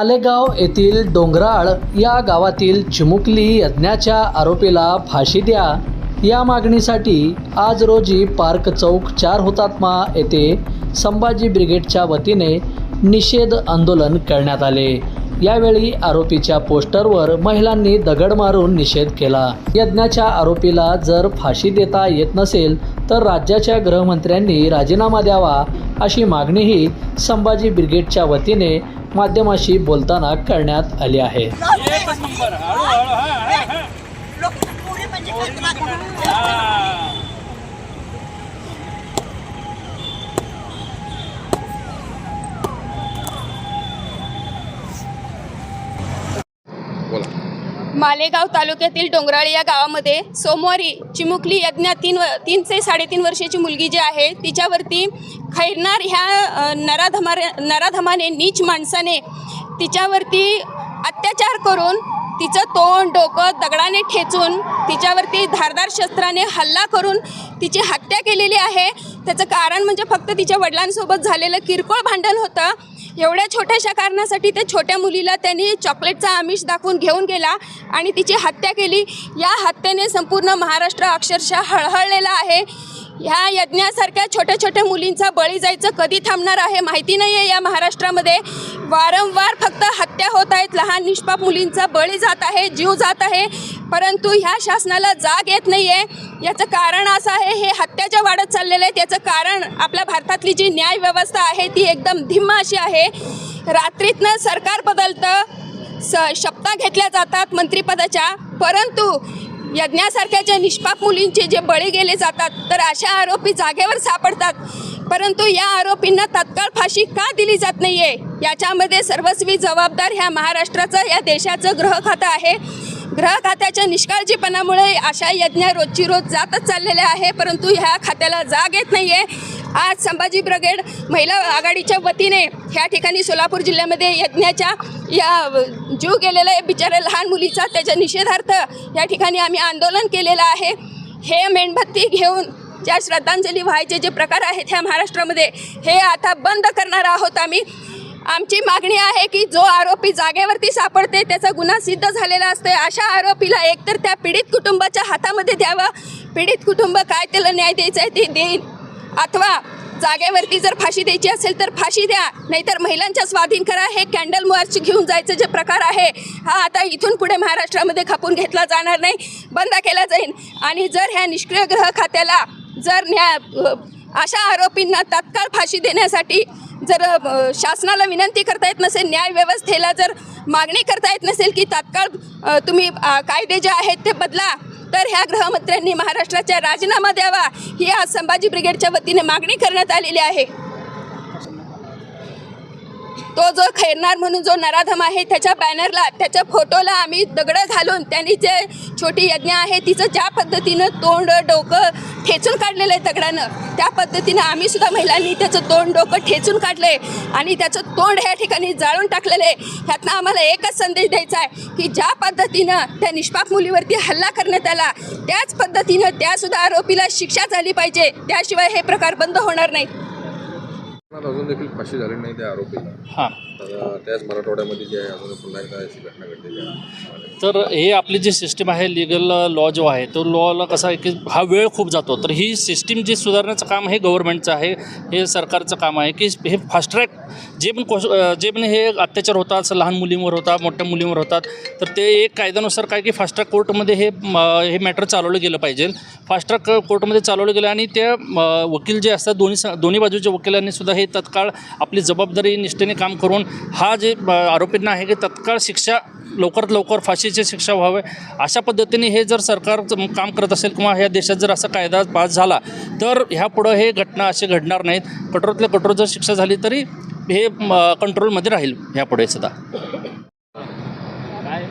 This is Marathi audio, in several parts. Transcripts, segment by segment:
आलेगाव येथील डोंगराळ या गावातील चिमुकली यज्ञाच्या आरोपीला फाशी द्या. या मागणीसाठी आज रोजी पार्क चौक चार हुतात्मा येथे संभाजी ब्रिगेडच्या वतीने निषेध आंदोलन करण्यात आले. यावेळी आरोपीच्या पोस्टरवर महिलांनी दगड मारून निषेध केला. यज्ञाच्या आरोपीला जर फाशी देता येत नसेल तर राज्याच्या गृहमंत्र्यांनी राजीनामा द्यावा अशी मागणीही संभाजी ब्रिगेडच्या वतीने माध्यमाशी बोलताना करण्यात आली आहे एकच नंबर हळू हळू हा हा हा लोक पुढे म्हणजे कल्पना करून हा. मालेगाव तालुक्यातील डोंगराळी या गावामध्ये सोमवारी चिमुकली यज्ञा तीन व तीन ते साडेतीन वर्षाची मुलगी जी आहे तिच्यावरती खैरनार ह्या नराधमा नराधमाने नीच माणसाने तिच्यावरती अत्याचार करून तिचं तोंड डोकं दगडाने ठेचून तिच्यावरती धारदार शस्त्राने हल्ला करून तिची हत्या केलेली आहे. त्याचं कारण म्हणजे फक्त तिच्या वडिलांसोबत झालेलं किरकोळ भांडण होतं. एवढ्या छोट्याशा कारणासाठी त्या छोट्या मुलीला त्यांनी चॉकलेटचा आमिष दाखवून घेऊन गेला आणि तिची हत्या केली. या हत्येने संपूर्ण महाराष्ट्र अक्षरशः हळहळलेला आहे. ह्या यज्ञासारख्या छोट्या छोट्या मुलींचा बळी जायचं कधी थांबणार आहे माहिती नाही आहे या महाराष्ट्रामध्ये. वारंवार फक्त हत्या होत आहेत. लहान निष्पाप मुलींचा बळी जात आहे जीव जात आहे. परंतु ह्या शासनाला जाग येत नाही आहे याचं कारण असं आहे हे हत्या ज्या वाढत चाललेलं आहे त्याचं कारण आपल्या भारतातली जी न्याय व्यवस्था आहे ती एकदम धिम्म अशी आहे. रात्रीतनं सरकार बदलतं स शपथा घेतल्या जातात मंत्रिपदाच्या परंतु यज्ञासारख्या ज्या निष्पाप मुलींचे जे बळी गेले जातात तर अशा आरोपी जागेवर सापडतात. परंतु या आरोपींना तत्काळ फाशी का दिली जात नाही आहे याच्यामध्ये सर्वस्वी जबाबदार ह्या महाराष्ट्राचं या देशाचं गृह खातं आहे. ग्रह खात्याच्या निष्काळजीपणामुळे अशा यज्ञ रोजची रोज जातच चाललेल्या आहे परंतु ह्या खात्याला जाग येत नाही आहे आज संभाजी ब्रिगेड महिला आघाडीच्या वतीने ह्या ठिकाणी सोलापूर जिल्ह्यामध्ये यज्ञाच्या या जीव गेलेल्या आहे बिचाऱ्या लहान मुलीचा त्याच्या निषेधार्थ या ठिकाणी आम्ही आंदोलन केलेलं आहे. हे मेणबत्ती घेऊन ज्या श्रद्धांजली व्हायचे जे प्रकार आहेत ह्या महाराष्ट्रामध्ये हे आता बंद करणार आहोत आम्ही. आमची मागणी आहे की जो आरोपी जागेवरती सापडते त्याचा गुन्हा सिद्ध झालेला असतो अशा आरोपीला एकतर त्या पीडित कुटुंबाच्या हातामध्ये द्यावं. पीडित कुटुंब काय त्याला न्याय द्यायचा आहे ते देईल. अथवा जागेवरती जर फाशी द्यायची असेल तर फाशी द्या. नाहीतर महिलांच्या स्वाधीन करा. हे कॅन्डल मार्च घेऊन जायचं जे प्रकार आहे हा आता इथून पुढे महाराष्ट्रामध्ये खपून घेतला जाणार नाही. बंद केला जाईल. आणि जर ह्या निष्क्रिय ग्रह खात्याला जर न्या अशा आरोपींना तात्काळ फाशी देण्यासाठी जर शासनाला विनंती करता येत नसेल न्याय व्यवस्थेला जर मागणी करता येत नसेल की तात्काळ तुम्ही कायदे जे आहेत ते बदला तर ह्या गृहमंत्र्यांनी महाराष्ट्राच्या राजीनामा द्यावा. ही आज संभाजी ब्रिगेडच्या वतीने मागणी करण्यात आलेली आहे. तो जो खैरनार म्हणून जो नराधम आहे त्याच्या बॅनरला त्याच्या फोटोला आम्ही दगडं घालून त्यांनी जे छोटी यज्ञ आहे तिचं ज्या पद्धतीनं तोंड डोकं ठेचून काढलेलं आहे दगडानं त्या पद्धतीनं आम्ही सुद्धा महिलांनी त्याचं तोंड डोकं ठेचून काढलं आहे आणि त्याचं तोंड ह्या ठिकाणी जाळून टाकलेलं आहे. ह्यातनं आम्हाला एकच संदेश द्यायचा आहे की ज्या पद्धतीनं त्या निष्पाप मुलीवरती हल्ला करण्यात आला त्याच पद्धतीनं त्यासुद्धा आरोपीला शिक्षा झाली पाहिजे. त्याशिवाय हे प्रकार बंद होणार नाही अजून देखील फाशी झाली नाही त्या आरोपीला. हां. तर त्याच मराठवाड्यामध्ये जे आहे अजून पुन्हा एकदा अशी घटना घडलेली आहे. तर हे आपली जी सिस्टीम आहे लिगल लॉ जो आहे तो लॉला कसा आहे की हा वेळ खूप जातो. तर ही सिस्टीम जी सुधारण्याचं काम हे गव्हर्नमेंटचं आहे हे सरकारचं काम आहे की हे फास्ट ट्रॅक जे पण कोश जे पण हे अत्याचार होतात लहान मुलींवर होतात मोठ्या मुलींवर होतात तर ते एक कायद्यानुसार काय की फास्ट ट्रॅक कोर्टमध्ये हे म, हे मॅटर चालवलं गेलं पाहिजे. फास्ट ट्रॅक कोर्टमध्ये चालवलं गेलं आणि त्या वकील जे असतात दोन्ही स- दोन्ही बाजूच्या वकिलांनी सुद्धा हे तत्काळ आपली जबाबदारी निष्ठेने काम करून हा जे आरोपींना आहे की तत्काळ शिक्षा लवकरात लवकर फाशीची शिक्षा व्हावे अशा पद्धतीने हे जर सरकार काम करत असेल किंवा ह्या देशात जर असा कायदा पास झाला तर ह्यापुढं हे घटना असे घडणार नाहीत. कठोरातल्या कठोर जर शिक्षा झाली तरी हे कंट्रोलमध्ये राहील ह्यापुढे सुद्धा काय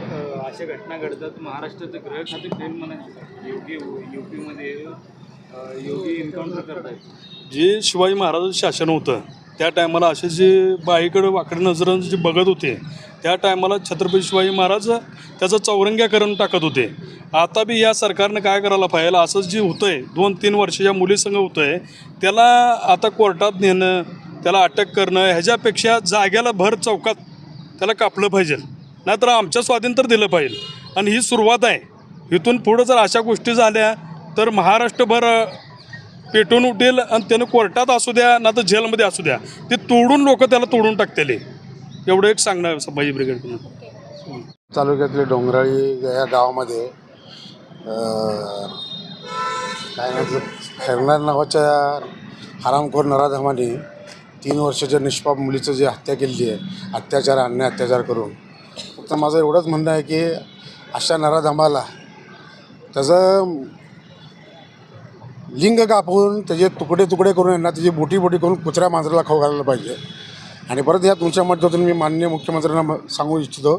अशा घटना घडतात? महाराष्ट्राचं गृह खाते फेल म्हणायचं योगी योगी एन्काउंटर जे शिवाजी महाराजांचं शासन होतं त्या टायमाला असे जे बाईकडं वाकडे नजरानं जे बघत होते त्या टायमाला छत्रपती शिवाजी महाराज त्याचं चौरंग्या करून टाकत होते. आता बी या सरकारनं काय करायला पाहिजे? असं जे होतं आहे दोन तीन वर्षाच्या मुलीसंग होतं आहे त्याला आता कोर्टात नेणं त्याला अटक करणं ह्याच्यापेक्षा जाग्याला भर चौकात त्याला कापलं पाहिजे. नाहीतर आमच्या स्वाधीन तर दिलं पाहिजे. आणि ही सुरुवात आहे. इथून पुढं जर अशा गोष्टी झाल्या तर महाराष्ट्रभर पेटून उठेल आणि त्यानं कोर्टात असू द्या ना तर जेलमध्ये असू द्या. ते तोडून लोक त्याला तोडून टाकतेले. एवढं एक सांगणार संभाजी ब्रिगेडकडून. तालुक्यातले डोंगराळी या गावामध्ये काय म्हटलं खैरनार नावाच्या हरामखोर नराधमाने तीन वर्षाच्या निष्पाप मुलीचं जी हत्या केलेली आहे अत्याचार अन्य अत्याचार करून. फक्त माझं एवढंच म्हणणं आहे की अशा नराधमाला त्याचं लिंग कापून त्याचे तुकडे तुकडे करून यांना त्याची बोटी बोटी करून कुत्र्या मांजराला खाऊ घालायला पाहिजे. आणि परत या तुमच्या माध्यमातून मी माननीय मुख्यमंत्र्यांना सांगू इच्छितो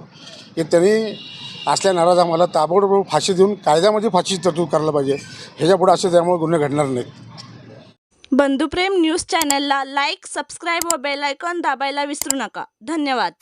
की त्यांनी असल्या नाराज आम्हाला ताबडतोब फाशी देऊन कायद्यामध्ये फाशी तरतूद करायला पाहिजे. ह्याच्यापुढे असे त्यामुळे गुन्हे घडणार नाहीत. बंधुप्रेम न्यूज चॅनलला लाईक सबस्क्राईब व बेलायकॉन दाबायला विसरू नका. धन्यवाद.